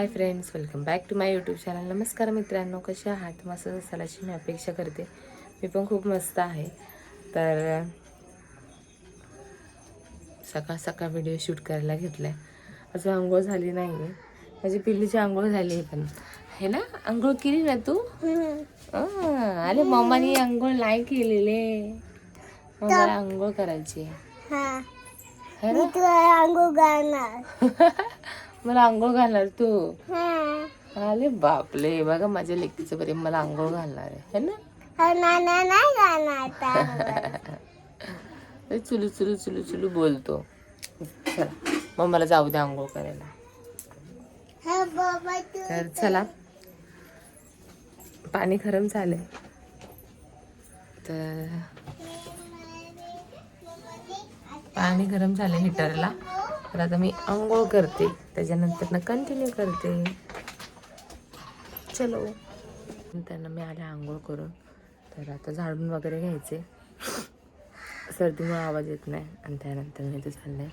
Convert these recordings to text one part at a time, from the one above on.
Hi friends welcome back to my YouTube channel. नमस्कार मित्रांनो कसे आहात? मस्त असाल अशी मी अपेक्षा करते. मी पण खूप मस्त आहे. तर सकाळ सकाळ व्हिडिओ शूट करायला घेतला आहे अजून आंघोळ झाली नाही आहे माझी पिल्लीची आंघोळ झाली आहे पण. हे ना आंघोळ केली ना तू? अरे मम्मानी आंघोळ नाही केलेले. मला आंघोळ करायची आहे. आंघोळ घालणार. मला आंघोळ घालणार तू. हा. अरे बापले बघा माझ्या लेकीचं प्रेम मला आंघोळ घालणार आहे है ना? हा, चुलू चुलू चुलू चुलू बोलतो. चला मग मला जाऊ दे आंघोळ करायला. हा बाबा तू तर चला. पाणी गरम झालंय. तर पाणी गरम झालं हिटरला तर आता मी आंघोळ करते. त्याच्यानंतर ना कंटिन्यू करते. चलो. त्यांना मी आले आंघोळ करून. तर आता झाडून वगैरे घ्यायचे. सर्दीमुळे आवाज येत नाही. आणि त्यानंतर मी ते चाललंय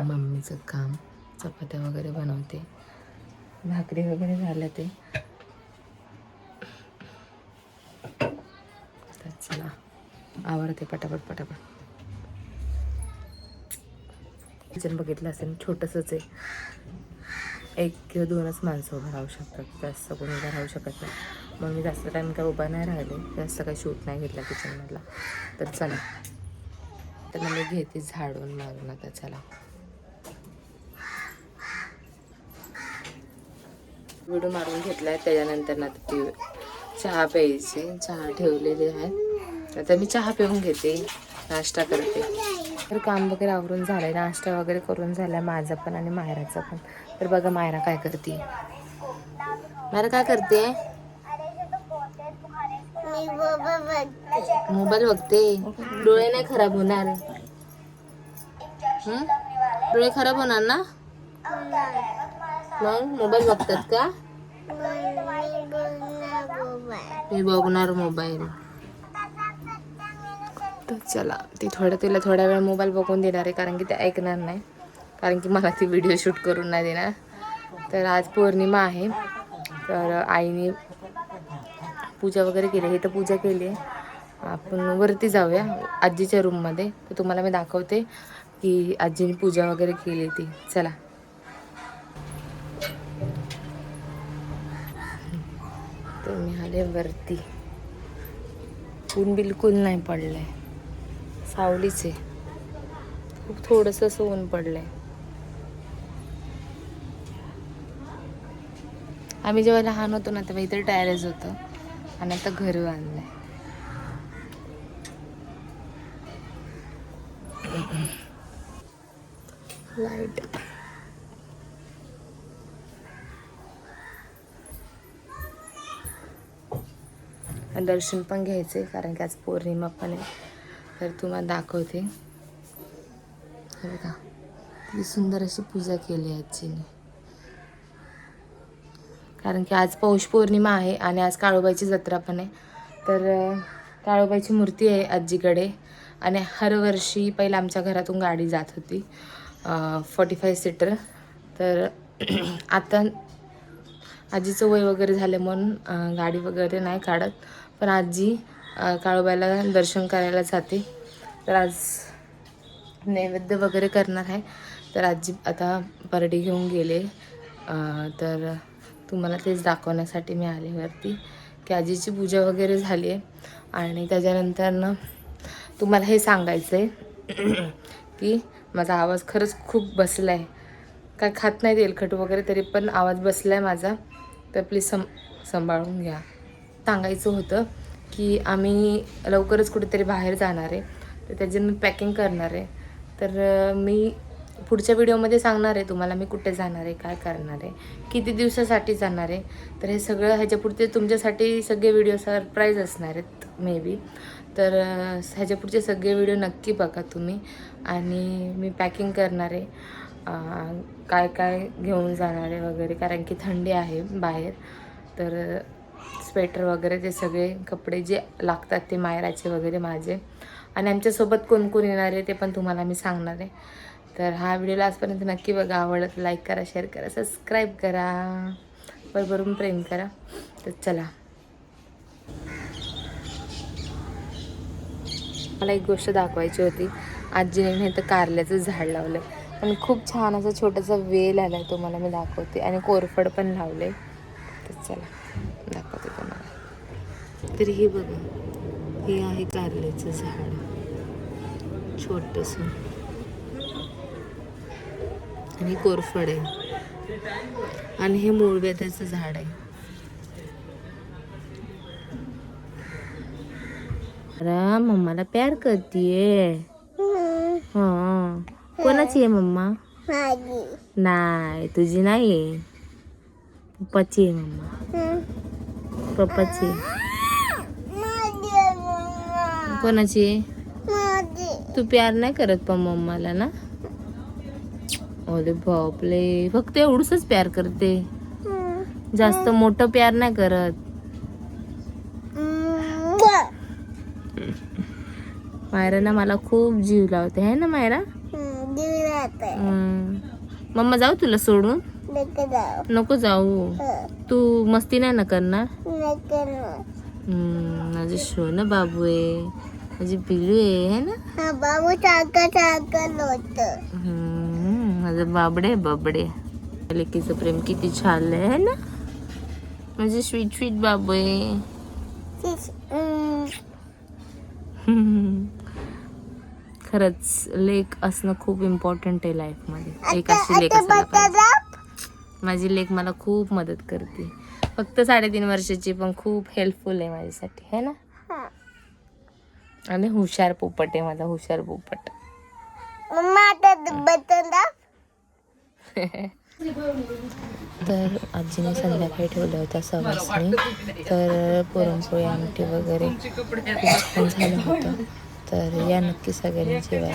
मम्मीचं काम. चपात्या वगैरे बनवते. भाकरी वगैरे झाल्या ते. तर चला. आवडते पटापट पटापट. किचन बघितलं असेल छोटंसंच आहे. एक किंवा दोनच माणसं उभं राहू शकतात जास्त कोणी उभं राहू शकत नाही. मग मी जास्त टाईम काय उभा नाही राहिले जास्त काही शूट नाही घेतला किचनमधला तर चला. तर मी घेते झाडून मारून आता चला. व्हिडिओ मारून घेतलाय त्याच्यानंतर ना आता ती चहा प्यायची. चहा ठेवलेली आहे. आता मी चहा पिऊन घेते. नाश्ता करते. तर काम वगैरे आवरून झालंय नाश्ता वगैरे करून झालाय माझं पण आणि मायराचं पण. तर बघा मायरा काय करते मायरा काय करते मोबाईल बघते. डोळे नाही खराब होणार? डोळे खराब होणार ना? मग मोबाईल बघतात का? मी बघणार मोबाईल. तर चला ती थोडं तिला थोड्या वेळ मोबाईल बघून देणार आहे कारण की ते ऐकणार नाही. कारण की मला ती व्हिडिओ शूट करून नाही देणार. तर आज पौर्णिमा आहे. तर आईने पूजा वगैरे केली. हे तर पूजा केली आहे. आपण वरती जाऊया आजीच्या रूममध्ये तर तुम्हाला मी दाखवते की आजीने पूजा वगैरे केली ती. चला. तर मी आले वरती. ऊन बिलकुल नाही पडलंय. सावलीच. आहे खूप थोडंसं असं ऊन पडलंय. आम्ही जेव्हा लहान होतो ना तेव्हा इथे टॅरेस होतं आणि आता घर बांधलंय. लाइट दर्शन पण घ्यायचे कारण की आज पौर्णिमा पण आहे. तर तुम्हाला दाखवते। हे बघा किती सुंदर अशी पूजा केली आहे आजीने. कारण की आज पौष पौर्णिमा आहे आणि आज काळूबाईची जत्रा पण आहे. तर काळोबाईची काळूबाईची मूर्ती आहे आजीकडे आणि हर वर्षी आमच्या घरातून गाडी जात होती फोर्टी फाय सीटर तर आता आजीचं वय वगैरे झालं म्हणून गाडी वगैरे नाही काढत. पण आजी अं, काळूबाईला दर्शन करायला जाते. तर आज नैवेद्य वगैरे करणार आहे. तर आजी आता परडी घेऊन गेले. तर तुम्हाला तेच दाखवण्यासाठी मी आले वरती. की आजीची पूजा वगैरे झाली आहे. आणि त्याच्यानंतर ना तुम्हाला हे सांगायचं आहे की माझा आवाज खरंच खूप बसला आहे काय खात नाही तेलखट वगैरे तरी पण आवाज बसला आहे माझा. तर प्लीज सं सांभाळून घ्या. सांगायचं होतं. की आम्ही लवकरच कुठेतरी बाहेर जाणार आहे. तर त्याची मी पॅकिंग करणार आहे. तर मी पुढच्या व्हिडिओमध्ये सांगणार आहे तुम्हाला मी कुठे जाणार आहे काय करणार आहे किती दिवसासाठी जाणार आहे. तर हे सगळं ह्याच्या पुढचे तुमच्यासाठी सगळे व्हिडिओ सरप्राईज असणार आहेत मे बी तर ह्याच्यापुढचे ह्याच्या पुढचे सगळे व्हिडिओ नक्की बघा तुम्ही. आणि मी पॅकिंग करणार आहे. काय काय घेऊन जाणार आहे वगैरे कारण की थंडी आहे बाहेर. तर स्वेटर वगैरे ते सगळे कपडे जे लागतात ते मायराचे वगैरे माझे. आणि आमच्यासोबत कोण कोण येणार आहे ते पण तुम्हाला मी सांगणार आहे. तर हा व्हिडिओला आजपर्यंत नक्की बघा. आवडत तर लाईक करा शेअर करा सबस्क्राईब करा. बरोबर प्रेम करा. तर चला. मला एक गोष्ट दाखवायची होती. आजीने नाही तर कारल्याचं झाड लावलं पण खूप छान असं छोटासा वेल आला आहे तो मला मी दाखवते. आणि कोरफड पण लावले तर चला. दाखवते तुम्हाला. तर हे बघा हे आहे कारल्याचं झाड. छोटस. आणि कोरफड आहे. आणि हे मूळव्याधाचं झाड आहे. अरे मम्माला प्यार करतीये. हा. कोणाची आहे मम्मा? नाही तुझी नाही पप्पाची आहे मम्मा. पप्पाची आहे. कोणाची आहे? तू प्यार नाही करत पण मम्माला ना? अरे बापले फक्त एवढंच प्यार करते. जास्त मोठं प्यार नाही करत. मायरा ना मला खूप जीव लावते. है ना मायरा. मम्मा जाऊ तुला सोडून. जाऊ. नको जाऊ. तू मस्ती नाही ना करणार? नका हम्म, माझे शोन बाबू आहे. माझी पिलू आहे है ना? हा बाबू सारखं सारखं होत हम्म, माझं बाबडे बाबडे. लेकीचं प्रेम किती छान आहे है ना? माझे स्वीट स्वीट बाबू आहे. खरंच लेक असणं खूप इम्पॉर्टंट आहे लाईफमध्ये एक अशी लेक असायला पाहिजे. माझी लेक मला खूप मदत करते. फक्त साडेतीन वर्षाची पण खूप हेल्पफुल आहे माझ्यासाठी है ना? आणि हुशार पोपट आहे माझा हुशार पोपट. तर आजीने संध्याकाळी ठेवल्या होत्या सवासने तर पुरणपोळी आमटी वगैरे झालं होतं. तर या नक्की सगळ्यांनी जेवायला